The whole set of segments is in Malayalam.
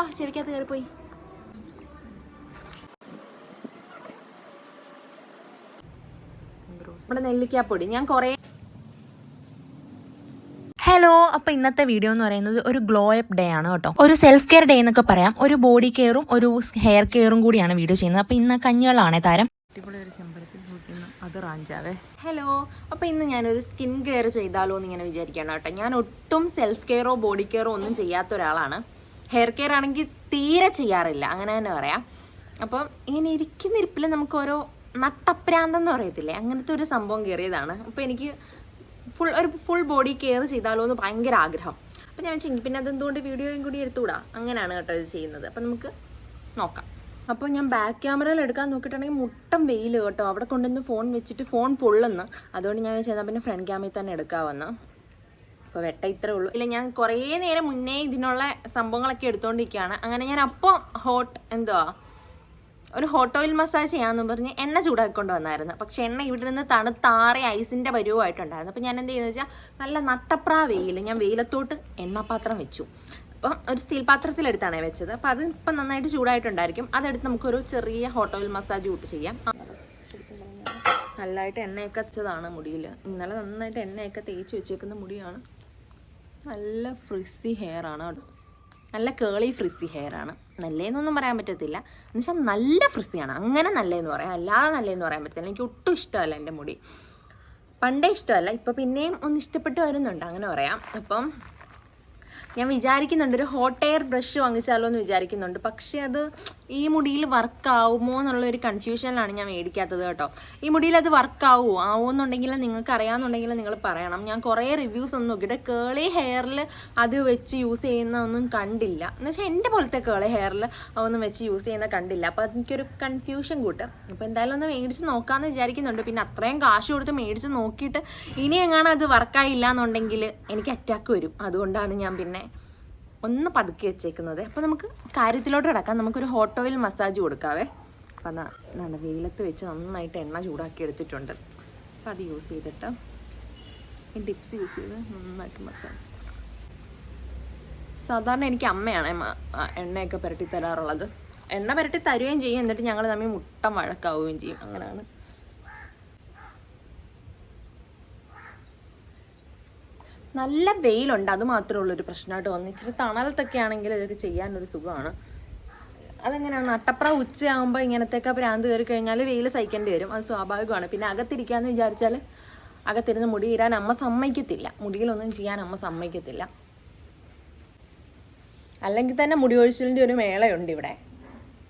അയ്യാ ചെവിക്കകത്ത് കയറിപ്പോയി. നമ്മുടെ നെല്ലിക്കാപ്പൊടി. ഞാൻ കുറേ ഹലോ അപ്പോൾ ഇന്നത്തെ വീഡിയോ എന്ന് പറയുന്നത് ഒരു ഗ്ലോ അപ്പ് ഡേ ആണ് കേട്ടോ. ഒരു സെൽഫ് കെയർ ഡേ എന്നൊക്കെ പറയാം. ഒരു ബോഡി കെയറും ഒരു ഹെയർ കെയറും കൂടിയാണ് വീഡിയോ ചെയ്യുന്നത്. അപ്പോൾ ഇന്ന് കഞ്ഞിവെള്ളമാണ് താരം. അത് റാഞ്ചാവേ. ഹലോ അപ്പോൾ ഇന്ന് ഞാനൊരു സ്കിൻ കെയർ ചെയ്താലോ എന്ന് ഇങ്ങനെ വിചാരിക്കണം കേട്ടോ. ഞാൻ ഒട്ടും സെൽഫ് കെയറോ ബോഡി കെയറോ ഒന്നും ചെയ്യാത്ത ഒരാളാണ്. ഹെയർ കെയർ ആണെങ്കിൽ തീരെ ചെയ്യാറില്ല. അങ്ങനെ തന്നെ പറയാം. അപ്പം ഇങ്ങനെ ഇരിക്കുന്ന ഇരിപ്പിൽ നമുക്ക് ഓരോ നട്ടപ്രാന്തെന്ന് പറയത്തില്ലേ? അങ്ങനത്തെ ഒരു സംഭവം കയറിയതാണ്. അപ്പോൾ എനിക്ക് ഫുൾ ഒരു ഫുൾ ബോഡി കെയർ ചെയ്താലോ എന്ന് ഭയങ്കര ആഗ്രഹം. അപ്പം ഞാൻ വെച്ചെങ്കിൽ പിന്നെ അതെന്തുകൊണ്ട് വീഡിയോയും കൂടി എടുത്തുകൂടാ? അങ്ങനെയാണ് കേട്ടോ ഇത് ചെയ്യുന്നത്. അപ്പം നമുക്ക് നോക്കാം. അപ്പോൾ ഞാൻ ബാക്ക് ക്യാമറയിൽ എടുക്കാൻ നോക്കിയിട്ടുണ്ടെങ്കിൽ മുട്ടം വെയിൽ കേട്ടോ. അവിടെ കൊണ്ടുവന്ന് ഫോൺ വെച്ചിട്ട് ഫോൺ പൊള്ളുന്നു. അതുകൊണ്ട് ഞാൻ വെച്ചാൽ പിന്നെ ഫ്രണ്ട് ക്യാമറയിൽ തന്നെ എടുക്കാമെന്ന്. അപ്പോൾ വെട്ട ഇത്രേ ഉള്ളൂ. ഇല്ല ഞാൻ കുറേ നേരം മുന്നേ ഇതിനുള്ള സംഭവങ്ങളൊക്കെ എടുത്തുകൊണ്ടിരിക്കുകയാണ് അങ്ങനെ ഞാൻ അപ്പോൾ ഹോട്ട് എന്തുവാ? ഒരു ഹോട്ട് ഓയിൽ മസാജ് ചെയ്യാമെന്നും പറഞ്ഞ് എണ്ണ ചൂടാക്കിക്കൊണ്ട് വന്നായിരുന്നു. പക്ഷെ എണ്ണ ഇവിടെ നിന്ന് തണുത്താറെ ഐസിന്റെ പരുവമായിട്ടുണ്ടായിരുന്നു. അപ്പോൾ ഞാൻ എന്ത് ചെയ്യുന്നത് വെച്ചാൽ നല്ല നട്ടപ്രാ വെയിൽ ഞാൻ വെയിലത്തോട്ട് എണ്ണപാത്രം വെച്ചു. അപ്പം ഒരു സ്റ്റീൽ പാത്രത്തിലെടുത്താണ് വെച്ചത്. അപ്പോൾ അത് ഇപ്പം നന്നായിട്ട് ചൂടായിട്ടുണ്ടായിരിക്കും. അതെടുത്ത് നമുക്കൊരു ചെറിയ ഹോട്ട് ഓയിൽ മസാജ് കൂട്ട് ചെയ്യാം. നല്ലതായിട്ട് എണ്ണയൊക്കെ വെച്ചതാണ് മുടിയിൽ ഇന്നലെ നന്നായിട്ട് എണ്ണയൊക്കെ തേച്ച് വെച്ചേക്കുന്ന മുടിയാണ്. നല്ല ഫ്രിസി ഹെയർ ആണ് കേട്ടോ. നല്ല കേളി ഫ്രിസി ഹെയർ ആണ്. നല്ലതെന്നൊന്നും പറയാൻ പറ്റത്തില്ല. എന്നുവെച്ചാൽ നല്ല ഫ്രിസിയാണ് അങ്ങനെ നല്ലതെന്ന് പറയാം. അല്ലാതെ നല്ലതെന്ന് പറയാൻ പറ്റത്തില്ല. എനിക്ക് ഒട്ടും ഇഷ്ടമല്ല എന്റെ മുടി. പണ്ടേ ഇഷ്ടമല്ല. ഇപ്പം പിന്നെയും ഒന്ന് ഇഷ്ടപ്പെട്ട് വരുന്നുണ്ട്. അങ്ങനെ പറയാം. അപ്പം ഞാൻ വിചാരിക്കുന്നുണ്ട് ഒരു ഹോട്ട് എയർ ബ്രഷ് വാങ്ങിച്ചാലോ എന്ന് വിചാരിക്കുന്നുണ്ട്. പക്ഷേ അത് ഈ മുടിയിൽ വർക്ക് ആവുമോ എന്നുള്ള ഒരു കൺഫ്യൂഷനിലാണ് ഞാൻ മേടിക്കാത്തത് കേട്ടോ. ഈ മുടിയിൽ അത് വർക്ക് ആവുമോ ആവുമെന്നുണ്ടെങ്കിൽ നിങ്ങൾക്ക് അറിയാമെന്നുണ്ടെങ്കിൽ നിങ്ങൾ പറയണം. ഞാൻ കുറേ റിവ്യൂസ് ഒന്നും നോക്കിയിട്ട് കേളി ഹെയറിൽ അത് വെച്ച് യൂസ് ചെയ്യുന്ന ഒന്നും കണ്ടില്ല. എന്ന് വെച്ചാൽ എന്റെ പോലത്തെ കേളി ഹെയറിൽ അതൊന്നും വെച്ച് യൂസ് ചെയ്യുന്ന കണ്ടില്ല. അപ്പോൾ എനിക്കൊരു കൺഫ്യൂഷൻ കൂട്ട്. അപ്പോൾ എന്തായാലും ഒന്ന് മേടിച്ച് നോക്കാമെന്ന് വിചാരിക്കുന്നുണ്ട്. പിന്നെ അത്രയും കാശ് കൊടുത്ത് മേടിച്ച് നോക്കിയിട്ട് ഇനി എങ്ങാനും അത് വർക്കായില്ല എന്നുണ്ടെങ്കിൽ എനിക്ക് അറ്റാക്ക് വരും. അതുകൊണ്ടാണ് ഞാൻ പിന്നെ ഒന്ന് പതുക്കി വെച്ചേക്കുന്നത്. അപ്പോൾ നമുക്ക് കാര്യത്തിലോട്ട് കിടക്കാം. നമുക്കൊരു ഹോട്ട് ഓയിൽ മസാജ് കൊടുക്കാവേ. അപ്പം നല്ല വെയിലത്ത് വെച്ച് നന്നായിട്ട് എണ്ണ ചൂടാക്കി എടുത്തിട്ടുണ്ട്. അപ്പോൾ അത് യൂസ് ചെയ്തിട്ട് ഈ ടിപ്സ് യൂസ് ചെയ്ത് നന്നായിട്ട് മസാജ് സാധാരണ എനിക്ക് അമ്മയാണ് എണ്ണയൊക്കെ പുരട്ടി തരാറുള്ളത്. എണ്ണ പുരട്ടി തരുകയും ചെയ്യും. എന്നിട്ട് ഞങ്ങൾ തമ്മിൽ മുട്ട വഴക്കാവുകയും ചെയ്യും. അങ്ങനെയാണ്. നല്ല വെയിലുണ്ട്. അത് മാത്രമേ ഒരു പ്രശ്നമായിട്ട് തോന്നി ഇച്ചിരി തണലത്തൊക്കെ ആണെങ്കിൽ ഇതൊക്കെ ചെയ്യാനൊരു സുഖമാണ്. അതെങ്ങനെയാണ്? നട്ടപ്ര ഉച്ചയാകുമ്പോൾ ഇങ്ങനത്തെയൊക്കെ ഭ്രാന്ത് കയറി കഴിഞ്ഞാൽ വെയിൽ സഹിക്കേണ്ടി വരും. അത് സ്വാഭാവികമാണ്. പിന്നെ അകത്തിരിക്കാന്ന് വിചാരിച്ചാൽ അകത്തിരുന്ന് മുടി ഇരാൻ അമ്മ സമ്മതിക്കത്തില്ല. മുടിയിലൊന്നും ചെയ്യാൻ അമ്മ സമ്മതിക്കത്തില്ല. അല്ലെങ്കിൽ തന്നെ മുടി ഒഴിച്ചിലിന്റെ ഒരു മേളയുണ്ട് ഇവിടെ.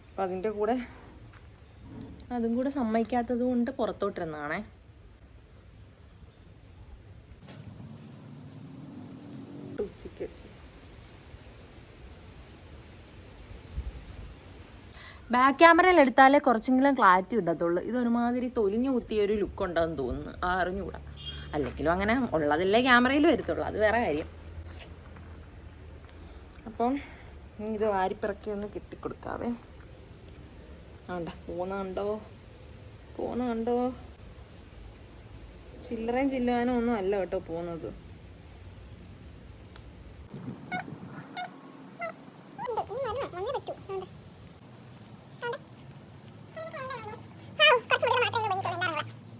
അപ്പം അതിന്റെ കൂടെ അതും കൂടെ സമ്മതിക്കാത്തത് കൊണ്ട് പുറത്തോട്ടിരുന്നാണേ ഉച്ചയ്ക്ക് വെച്ചു. ബാക്ക് ക്യാമറയിൽ എടുത്താലേ കുറച്ചെങ്കിലും ക്ലാരിറ്റി ഉണ്ടാത്തുള്ളൂ ഇത് ഒരുമാതിരി തൊലിഞ്ഞു കുത്തിയ ഒരു ലുക്ക് ഉണ്ടെന്ന് തോന്നുന്നു. ആ അറിഞ്ഞുകൂടാ. അല്ലെങ്കിലും അങ്ങനെ ഉള്ളതല്ലേ ക്യാമറയിൽ വരത്തുള്ളൂ. അത് വേറെ കാര്യം. അപ്പം ഇത് വാരിപ്പിറക്കി ഒന്ന് കെട്ടിക്കൊടുക്കാവേ. ആണ്ട പോകുന്ന കണ്ടോ കണ്ടോ ചില്ലറയും ചില്ലുവാനും ഒന്നും അല്ല കേട്ടോ പോകുന്നത്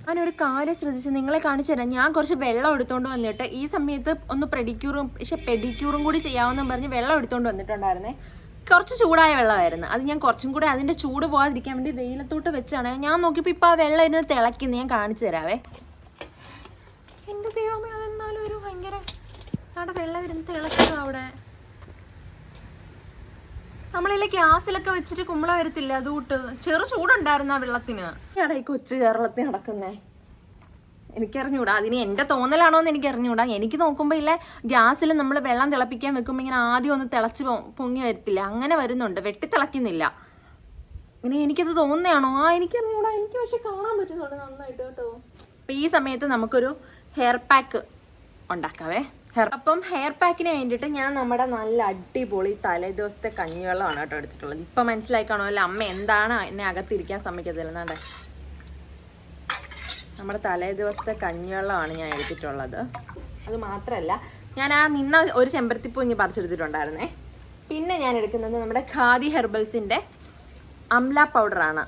ഞാനൊരു കാര്യം ശ്രദ്ധിച്ച് നിങ്ങളെ കാണിച്ചു തരാം. ഞാൻ കുറച്ച് വെള്ളം എടുത്തുകൊണ്ട് വന്നിട്ട് ഈ സമയത്ത് ഒന്ന് പെഡിക്യൂറും പക്ഷെ പെഡിക്യൂറും കൂടി ചെയ്യാമെന്നും പറഞ്ഞ് വെള്ളം എടുത്തുകൊണ്ട് വന്നിട്ടുണ്ടായിരുന്നേ. കുറച്ച് ചൂടായ വെള്ളമായിരുന്നു. അത് ഞാൻ കുറച്ചും കൂടി അതിന്റെ ചൂട് പോകാതിരിക്കാൻ വേണ്ടി വെയിലത്തോട്ട് വെച്ചാണ്. ഞാൻ നോക്കിയപ്പോൾ ഇപ്പോൾ ആ വെള്ളം ഇരുന്ന് തിളയ്ക്കുന്നു. ഞാൻ കാണിച്ചു തരാവേ. എന്റെ ദൈവമേ അതെന്നാലും ഒരു ഭയങ്കര അവിടെ വെള്ളം ഇരുന്ന് അവിടെ. നമ്മളിതിലെ ഗ്യാസിലൊക്കെ വെച്ചിട്ട് കുമ്പള വരത്തില്ല? അതുകൊണ്ട് ചെറു ചൂടുണ്ടായിരുന്നു ആ വെള്ളത്തിന്. ഈ കൊച്ചു കേരളത്തിൽ നടക്കുന്നേ. എനിക്കറിഞ്ഞൂടാ. അതിന് എന്റെ തോന്നലാണോ എന്ന് എനിക്ക് അറിഞ്ഞൂടാ എനിക്ക് നോക്കുമ്പോൾ ഇല്ല ഗ്യാസിൽ നമ്മൾ വെള്ളം തിളപ്പിക്കാൻ വെക്കുമ്പോൾ ഇങ്ങനെ ആദ്യം ഒന്ന് തിളച്ച് പൊങ്ങി വരത്തില്ല. അങ്ങനെ വരുന്നുണ്ട്. വെട്ടി തിളയ്ക്കുന്നില്ല ഇനി എനിക്കത് തോന്നുന്നതാണോ? ആ എനിക്കറിഞ്ഞൂടാ. എനിക്ക് പക്ഷെ കാണാൻ പറ്റുന്നുണ്ട് നന്നായിട്ട് കേട്ടോ. അപ്പം ഈ സമയത്ത് നമുക്കൊരു ഹെയർ പാക്ക് ഉണ്ടാക്കാവേ. ഹെയർ അപ്പം ഹെയർ പാക്കിന് വേണ്ടിയിട്ട് ഞാൻ നമ്മുടെ നല്ല അടിപൊളി തലേ ദിവസത്തെ കഞ്ഞിവെള്ളമാണ് കേട്ടോ എടുത്തിട്ടുള്ളത്. ഇപ്പം മനസ്സിലായി അല്ല അമ്മ എന്താണ് എന്നെ അകത്തിരിക്കാൻ സമ്മതിക്കത്തില്ല എന്നാണ്ടേ നമ്മുടെ തലേ ദിവസത്തെ കഞ്ഞിവെള്ളമാണ് ഞാൻ എടുത്തിട്ടുള്ളത്. അത് മാത്രമല്ല ഞാൻ ആ നിന്ന ഒരു ചെമ്പരത്തിപ്പൂ ഇനി പറിച്ചെടുത്തിട്ടുണ്ടായിരുന്നേ. പിന്നെ ഞാൻ എടുക്കുന്നത് നമ്മുടെ ഖാദി ഹെർബൽസിന്റെ അംല പൗഡറാണ്.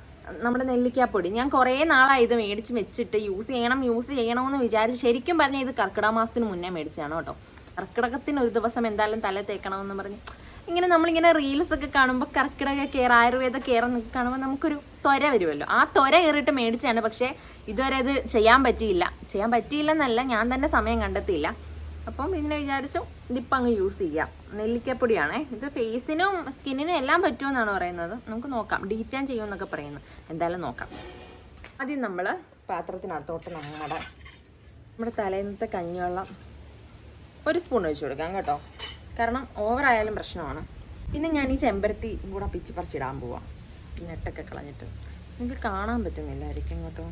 നമ്മുടെ നെല്ലിക്കാപ്പൊടി. ഞാൻ കുറേ നാളായി ഇത് മേടിച്ച് വെച്ചിട്ട് യൂസ് ചെയ്യണം യൂസ് ചെയ്യണമെന്ന് വിചാരിച്ച് ശരിക്കും പറഞ്ഞാൽ ഇത് കർക്കിടക മാസത്തിന് മുന്നേ മേടിച്ചതാണ് കേട്ടോ. കർക്കിടകത്തിന് ഒരു ദിവസം എന്തായാലും തല തേക്കണമെന്ന് പറഞ്ഞ് ഇങ്ങനെ നമ്മളിങ്ങനെ റീൽസ് ഒക്കെ കാണുമ്പോൾ കർക്കിടക കെയർ ആയുർവേദ കെയർ എന്നൊക്കെ കാണുമ്പോൾ നമുക്കൊരു ത്വര വരുമല്ലോ ആ ത്വര കയറിയിട്ട് മേടിച്ചാണ് പക്ഷേ ഇതുവരെ അത് ചെയ്യാൻ പറ്റിയില്ല. ചെയ്യാൻ പറ്റിയില്ലെന്നല്ല ഞാൻ തന്നെ സമയം കണ്ടെത്തിയില്ല. അപ്പം പിന്നെ വിചാരിച്ചു ഇതിപ്പം അങ്ങ് യൂസ് ചെയ്യാം. നെല്ലിക്കപ്പൊടിയാണേ. ഇത് ഫേസിനും സ്കിന്നിനും എല്ലാം പറ്റുമെന്നാണ് പറയുന്നത്. നമുക്ക് നോക്കാം. ഡീറ്റാൻ ചെയ്യുമെന്നൊക്കെ പറയുന്നു. എന്തായാലും നോക്കാം. ആദ്യം നമ്മൾ പാത്രത്തിനകത്തോട്ട് നമ്മുടെ നമ്മുടെ തലേന്നത്തെ കഞ്ഞിവെള്ളം ഒരു സ്പൂൺ ഒഴിച്ചു കൊടുക്കാം കേട്ടോ. കാരണം ഓവറായാലും പ്രശ്നമാണ്. പിന്നെ ഞാൻ ഈ ചെമ്പരത്തി കൂടെ പിച്ച് പറിച്ചിടാൻ പോവാം. നെട്ടൊക്കെ കളഞ്ഞിട്ട്. നിങ്ങൾക്ക് കാണാൻ പറ്റുന്നില്ലായിരിക്കും കേട്ടോ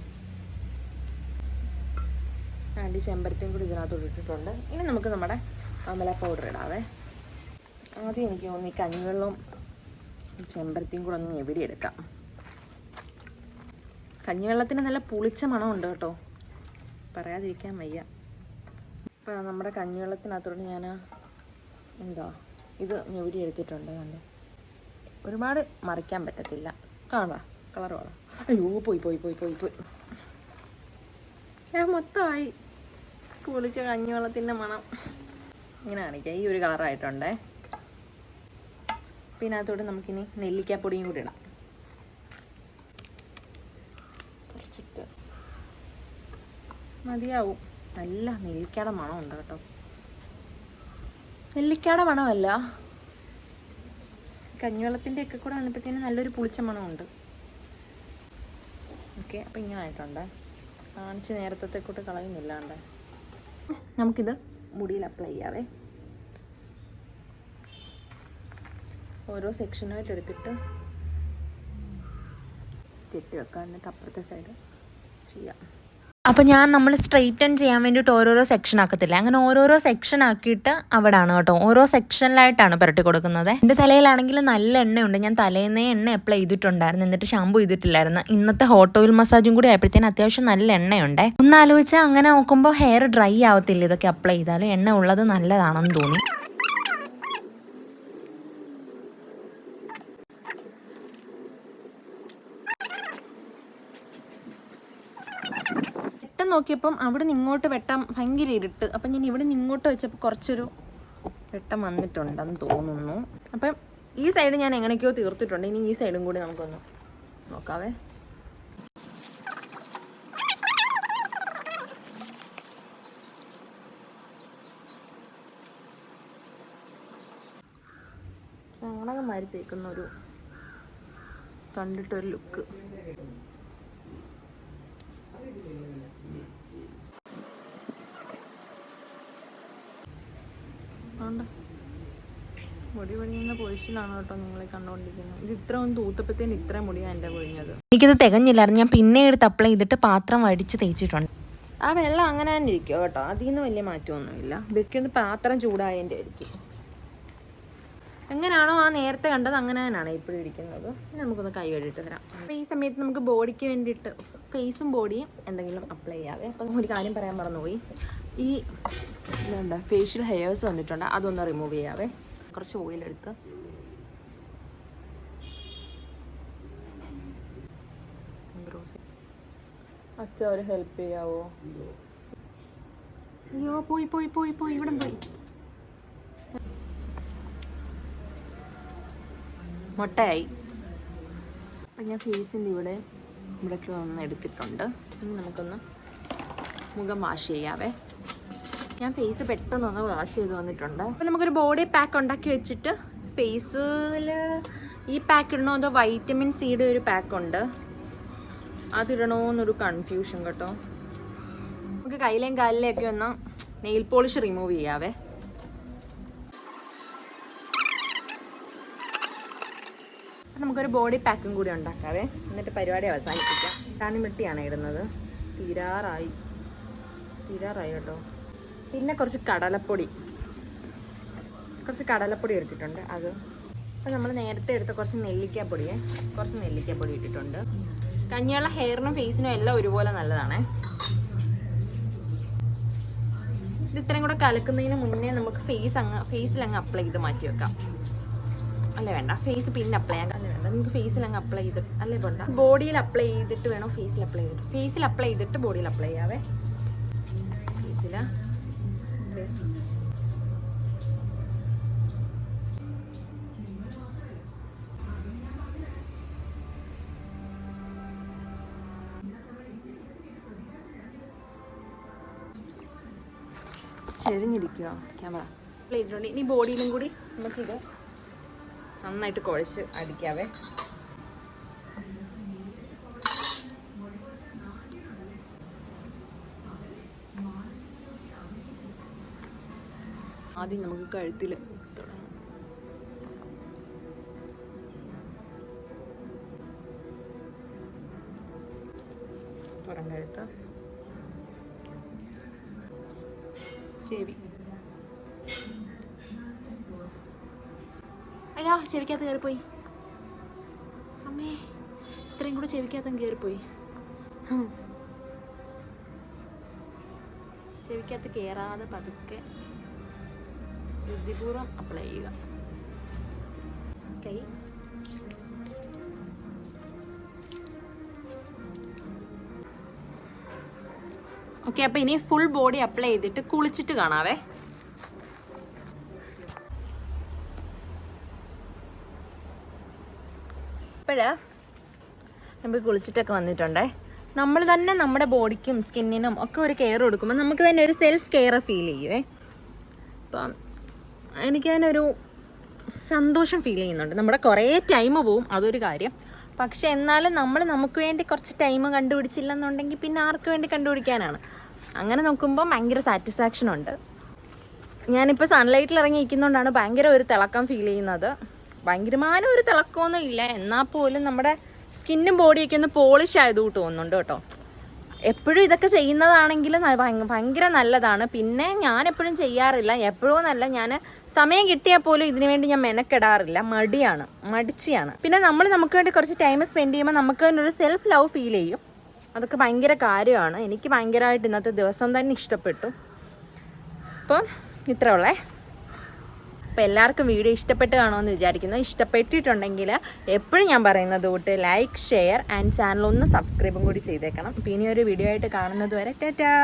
രണ്ട് ചെമ്പരത്തിയും കൂടി ഇതിനകത്ത് ഇട്ടിട്ടുണ്ട് ഇനി നമുക്ക് നമ്മുടെ അമല പൗഡർ ഇടാവേ. ആദ്യം എനിക്ക് തോന്നുന്നു ഈ കഞ്ഞിവെള്ളവും ഈ ചെമ്പരത്തിയും കൂടെ ഒന്ന് എവിടെ എടുക്കാം. കഞ്ഞിവെള്ളത്തിന് നല്ല പുളിച്ച മണമുണ്ട് കേട്ടോ. പറയാതിരിക്കാൻ വയ്യ. ഇപ്പം നമ്മുടെ കഞ്ഞിവെള്ളത്തിനകത്തോട്ട് ഞാൻ എന്താ ഇത് ഞെവിടി എടുത്തിട്ടുണ്ട് കണ്ട്? ഒരുപാട് മറിക്കാൻ പറ്റത്തില്ല. കാണാ കളർ കാണാം അയ്യോ പോയി പോയി പോയി പോയി പോയി. ഞാൻ മൊത്തമായി കുളിച്ച കഞ്ഞിവെള്ളത്തിന്റെ മണം. ഇങ്ങനെ കാണിക്കാം. ഈ ഒരു കളറായിട്ടുണ്ടേ പിന്നെ അതോടെ നമുക്കിനി നെല്ലിക്കാപ്പൊടിയും കൂടി ഇടാം. മതിയാവും. നല്ല നെല്ലിക്കയുടെ മണം ഉണ്ട് കേട്ടോ. നെല്ലിക്കയുടെ മണമല്ല. കഞ്ഞിവെള്ളത്തിന്റെ ഒക്കെ കൂടെ വന്നപ്പോഴത്തേനും നല്ലൊരു പുളിച്ച മണമുണ്ട്. ഓക്കെ അപ്പം ഇങ്ങനെ ആയിട്ടുണ്ട്. കാണിച്ച് നേരത്തെ കൂട്ട് കളയുന്നില്ലാണ്ട് നമുക്കിത് മുടിയിൽ അപ്ലൈ ചെയ്യാവേ. ഓരോ സെക്ഷനായിട്ട് എടുത്തിട്ട് കെട്ടി വെക്കാം എന്നിട്ട് അപ്പുറത്തെ സൈഡ് ചെയ്യാം. അപ്പോൾ ഞാൻ നമ്മൾ സ്ട്രെയിറ്റൺ ചെയ്യാൻ വേണ്ടിയിട്ട് ഓരോരോ സെക്ഷൻ ആക്കത്തില്ല? അങ്ങനെ ഓരോരോ സെക്ഷൻ ആക്കിയിട്ട് അവിടെ ആണ് കേട്ടോ. ഓരോ സെക്ഷനിലായിട്ടാണ് പുരട്ടി കൊടുക്കുന്നത്. എന്റെ തലയിലാണെങ്കിൽ നല്ല എണ്ണയുണ്ട്. ഞാൻ തലേന്നേ എണ്ണ അപ്ലൈ ചെയ്തിട്ടുണ്ടായിരുന്നു. എന്നിട്ട് ഷാമ്പു ചെയ്തിട്ടില്ലായിരുന്നു. ഇന്നത്തെ ഹോട്ട് ഓയിൽ മസാജും കൂടി ആയപ്പോഴത്തേന് അത്യാവശ്യം നല്ല എണ്ണയുണ്ട്. ഒന്ന് ആലോചിച്ചാൽ അങ്ങനെ നോക്കുമ്പോൾ ഹെയർ ഡ്രൈ ആവത്തില്ല. ഇതൊക്കെ അപ്ലൈ ചെയ്താലും എണ്ണ ഉള്ളത് നല്ലതാണെന്ന് തോന്നി. നോക്കിയപ്പം അവിടെ നിന്ന് ഇങ്ങോട്ട് വെട്ടം ഭയങ്കര ഇരുട്ട്. അപ്പം ഞാൻ ഇവിടെ നിന്ന് ഇങ്ങോട്ട് വെച്ചപ്പോൾ കുറച്ചൊരു വെട്ടം വന്നിട്ടുണ്ടെന്ന് തോന്നുന്നു. അപ്പം ഈ സൈഡ് ഞാൻ എങ്ങനെയൊക്കെയോ തീർത്തിട്ടുണ്ട്. ഇനി ഈ സൈഡും കൂടി നമുക്കൊന്ന് നോക്കാവേ. ചാണകം മാരി തേക്കുന്ന ഒരു കണ്ടിട്ടൊരു ലുക്ക് ഉണ്ട് മുടി പൊഴിയുന്ന പൊഴിച്ചിലാണ് കേട്ടോ നിങ്ങളെ കണ്ടുകൊണ്ടിരിക്കുന്നത്. ഇത് ഇത്ര ഒന്ന് തൂത്തപ്പത്തേന് ഇത്ര മുടിയാണ് എന്റെ പൊഴിഞ്ഞത് എനിക്കിത് തികഞ്ഞില്ലായിരുന്നു ഞാൻ പിന്നെ എടുത്ത് അപ്ലൈ ചെയ്തിട്ട് പാത്രം വടിച്ച് തേച്ചിട്ടുണ്ട്. ആ വെള്ളം അങ്ങനെ തന്നെ ഇരിക്കും കേട്ടോ. അതിൽ നിന്ന് വലിയ മാറ്റമൊന്നുമില്ല. വെക്കുന്നത് പാത്രം ചൂടായതിന്റെ ആയിരിക്കും. എങ്ങനെയാണോ ആ നേരത്തെ കണ്ടത് അങ്ങനെ തന്നെയാണ് ഇപ്പോഴും ഇരിക്കുന്നത്. നമുക്കൊന്ന് കൈ കഴുകിട്ട് തരാം അപ്പോൾ ഈ സമയത്ത് നമുക്ക് ബോഡിക്ക് വേണ്ടിയിട്ട് ഫേസും ബോഡിയും എന്തെങ്കിലും അപ്ലൈ ചെയ്യാവേ. അപ്പം ഒരു കാര്യം പറയാൻ മറന്നുപോയി. ഈ എന്താ ഫേഷ്യൽ ഹെയേഴ്സ് വന്നിട്ടുണ്ട്. അതൊന്ന് റിമൂവ് ചെയ്യാവേ. കുറച്ച് ഓയിലെടുത്ത് അച്ഛ ഒരു ഹെൽപ്പ് ചെയ്യാവോ? അയ്യോ പോയി പോയി പോയി പോയി ഇവിടെ പോയി. മുട്ടയായി. അപ്പം ഞാൻ ഫേസിന്റെ ഇവിടെ ഇവിടേക്ക് ഒന്ന് എടുത്തിട്ടുണ്ട്. നമുക്കൊന്ന് മുഖം വാഷ് ചെയ്യാവേ. ഞാൻ ഫേസ് പെട്ടെന്ന് ഒന്ന് വാഷ് ചെയ്ത് വന്നിട്ടുണ്ട്. അപ്പം നമുക്കൊരു ബോഡി പാക്ക് ഉണ്ടാക്കി വെച്ചിട്ട് ഫേസിൽ ഈ പാക്ക് ഇടണോ അതോ വൈറ്റമിൻ സിയുടെ ഒരു പാക്ക് ഉണ്ട്? അതിടണോന്നൊരു കൺഫ്യൂഷൻ കേട്ടോ. നമുക്ക് കയ്യിലെയും കാലിലെയൊക്കെ ഒന്ന് നെയിൽ പോളിഷ് റിമൂവ് ചെയ്യാവേ. നമുക്കൊരു ബോഡി പാക്കും കൂടി ഉണ്ടാക്കാവേ. എന്നിട്ട് പരിപാടി അവസാനിപ്പിക്കാം. ടാനിമിട്ടിയാണ് ഇടുന്നത്. തീരാറായി. തീരാറായി കേട്ടോ. പിന്നെ കുറച്ച് കടലപ്പൊടി. കുറച്ച് കടലപ്പൊടി എടുത്തിട്ടുണ്ട് അത്. അപ്പം നമ്മൾ നേരത്തെ എടുത്ത കുറച്ച് നെല്ലിക്കാപ്പൊടിയെ കുറച്ച് നെല്ലിക്കാപ്പൊടി ഇട്ടിട്ടുണ്ട്. കഞ്ഞിയുള്ള ഹെയറിനും ഫേസിനും എല്ലാം ഒരുപോലെ നല്ലതാണ്. ഇത് ഇത്രയും കൂടെ കലക്കുന്നതിന് മുന്നേ നമുക്ക് ഫേസ് അങ്ങ് ഫേസിൽ അങ്ങ് അപ്ലൈ ചെയ്ത് മാറ്റി വെക്കാം. അല്ലേ വേണ്ട? ഫേസ് പിന്നെ അപ്ലൈ ചെയ്യാൻ അല്ലേ വേണ്ട? നമുക്ക് ഫേസിൽ അങ്ങ് അപ്ലൈ ചെയ്ത് അല്ലേ വേണ്ട? ബോഡിയിൽ അപ്ലൈ ചെയ്തിട്ട് വേണോ ഫേസിൽ അപ്ലൈ ചെയ്തിട്ട്. ഫേസിൽ അപ്ലൈ ചെയ്തിട്ട് ബോഡിയിൽ അപ്ലൈ ചെയ്യാവേ. ഫേസിൽ ചെരിഞ്ഞിരിക്കുക ക്യാമറ. പ്ലേറ്റിലുണ്ട് ഇനി ബോഡിയിലും കൂടി നമുക്കിത് നന്നായിട്ട് കുഴച്ച് അടിക്കാവേ. ആദ്യം നമുക്ക് കഴുത്തിൽ പുറം കഴുത്ത്. ചെവി. അയ്യാ ചെവിക്കകത്ത് കയറിപ്പോയി അമ്മേ ഇത്രയും കൂടെ ചെവിക്കകത്തും കയറിപ്പോയി. ചെവിക്കകത്ത് കയറാതെ പതുക്കെ ബുദ്ധിപൂർവം അപ്ലൈ ചെയ്യുക. കൈ ഓക്കെ അപ്പോൾ ഇനി ഫുൾ ബോഡി അപ്ലൈ ചെയ്തിട്ട് കുളിച്ചിട്ട് കാണാവേ. നമുക്ക് നമ്മൾ കുളിച്ചിട്ടൊക്കെ വന്നിട്ടുണ്ടേ. നമ്മൾ തന്നെ നമ്മുടെ ബോഡിക്കും സ്കിന്നിനും ഒക്കെ ഒരു കെയർ കൊടുക്കുമ്പോൾ നമുക്ക് തന്നെ ഒരു സെൽഫ് കെയർ ഫീൽ ചെയ്യുവേ. അപ്പം ഒരു സന്തോഷം ഫീൽ ചെയ്യുന്നുണ്ട്. നമ്മുടെ കുറേ ടൈം പോവും അതൊരു കാര്യം. പക്ഷെ എന്നാലും നമ്മൾ നമുക്ക് വേണ്ടി കുറച്ച് ടൈം കണ്ടുപിടിച്ചില്ലെന്നുണ്ടെങ്കിൽ പിന്നെ ആർക്ക് വേണ്ടി കണ്ടുപിടിക്കാനാണ്. അങ്ങനെ നോക്കുമ്പോൾ ഭയങ്കര സാറ്റിസ്ഫാക്ഷൻ ഉണ്ട്. ഞാനിപ്പോൾ സൺലൈറ്റിൽ ഇറങ്ങി നിൽക്കുന്നതുകൊണ്ടാണ് ഭയങ്കര ഒരു തിളക്കം ഫീൽ ചെയ്യുന്നത്. ഭയങ്കരമായ ഒരു തിളക്കമൊന്നും ഇല്ല. എന്നാൽ പോലും നമ്മുടെ സ്കിന്നും ബോഡിയൊക്കെ ഒന്ന് പോളിഷ് ആയതുകൊണ്ട് തോന്നുന്നുണ്ട് കേട്ടോ. എപ്പോഴും ഇതൊക്കെ ചെയ്യുന്നതാണെങ്കിൽ ഭയങ്കര നല്ലതാണ്. പിന്നെ ഞാൻ എപ്പോഴും ചെയ്യാറില്ല. എപ്പോഴും നല്ല ഞാൻ സമയം കിട്ടിയാൽ പോലും ഇതിനു വേണ്ടി ഞാൻ മെനക്കെടാറില്ല. മടിയാണ്. മടിച്ചിയാണ്. പിന്നെ നമ്മൾ നമുക്ക് വേണ്ടി കുറച്ച് ടൈം സ്പെൻഡ് ചെയ്യുമ്പോൾ നമുക്ക് തന്നെ ഒരു സെൽഫ് ലവ് ഫീൽ ചെയ്യും. അതൊക്കെ ഭയങ്കര കാര്യമാണ്. എനിക്ക് ഭയങ്കരമായിട്ട് ഇന്നത്തെ ദിവസം തന്നെ ഇഷ്ടപ്പെട്ടു. അപ്പം ഇത്ര ഉള്ളേ. അപ്പോൾ എല്ലാവർക്കും വീഡിയോ ഇഷ്ടപ്പെട്ട് കാണുമെന്ന് വിചാരിക്കുന്നു. ഇഷ്ടപ്പെട്ടിട്ടുണ്ടെങ്കിൽ എപ്പോഴും ഞാൻ പറയുന്നത് തൊട്ട് ലൈക്ക് ഷെയർ ആൻഡ് ചാനൽ ഒന്ന് സബ്സ്ക്രൈബും കൂടി ചെയ്തേക്കണം. അപ്പോൾ ഒരു വീഡിയോ ആയിട്ട് കാണുന്നത് വരെ ടാറ്റാ!